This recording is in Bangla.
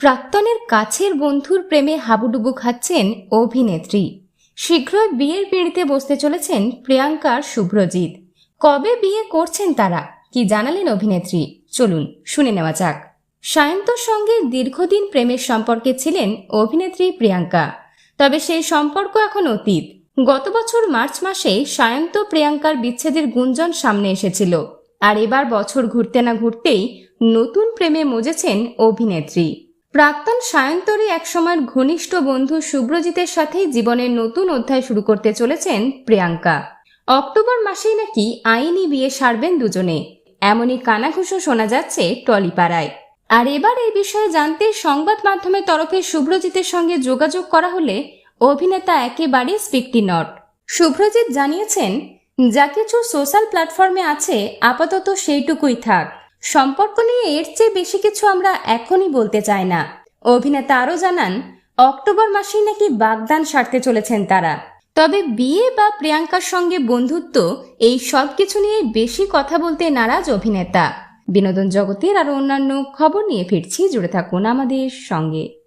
প্রাক্তনের কাছের বন্ধুর প্রেমে হাবুডুবু খাচ্ছেন অভিনেত্রী। শীঘ্রই বিয়ের পিঁড়িতে বসতে চলেছেন প্রিয়াঙ্কার শুভ্রজিৎ। কবে বিয়ে করছেন তারা? কি জানালেন অভিনেত্রী? চলুন শুনে নেওয়া যাক। সায়ন্তর সঙ্গে দীর্ঘদিন প্রেমের সম্পর্কে ছিলেন অভিনেত্রী প্রিয়াঙ্কা। তবে সেই সম্পর্ক এখন অতীত। গত বছর মার্চ মাসে সায়ন্ত প্রিয়াঙ্কার বিচ্ছেদের গুঞ্জন সামনে এসেছিল। আর এবার বছর ঘুরতে না ঘুরতেই নতুন প্রেমে মজেছেন অভিনেত্রী। প্রাক্তন সায়ন্তরী একসময়ের ঘনিষ্ঠ বন্ধু শুভ্রজিতের সাথেই জীবনের নতুন অধ্যায় শুরু করতে চলেছেন প্রিয়াঙ্কা। অক্টোবর মাসেই নাকি আইনি বিয়ে সারবেন দুজনে। এমনই কানাঘুষো শোনা যাচ্ছে টলিপাড়ায়। আর এবার এই বিষয়ে জানতে সংবাদ মাধ্যমের তরফে শুভ্রজিতের সঙ্গে যোগাযোগ করা হলে অভিনেতা একেবারে স্পিকটি নট। শুভ্রজিৎ জানিয়েছেন, যা কিছু সোশ্যাল প্ল্যাটফর্মে আছে, আপাতত সেইটুকুই থাক। সম্পর্ক নিয়ে এর চেয়ে বেশি কিছু আমরা এখনই বলতে চাই না। অভিনেতা আরও জানান, অক্টোবর মাসেই নাকি বাগদান সারতে চলেছেন তারা। তবে বিয়ে বা প্রিয়াঙ্কার সঙ্গে বন্ধুত্ব, এই সব কিছু নিয়ে বেশি কথা বলতে নারাজ অভিনেতা। বিনোদন জগতের আরও অন্যান্য খবর নিয়ে ফিরছি, জুড়ে থাকুন আমাদের সঙ্গে।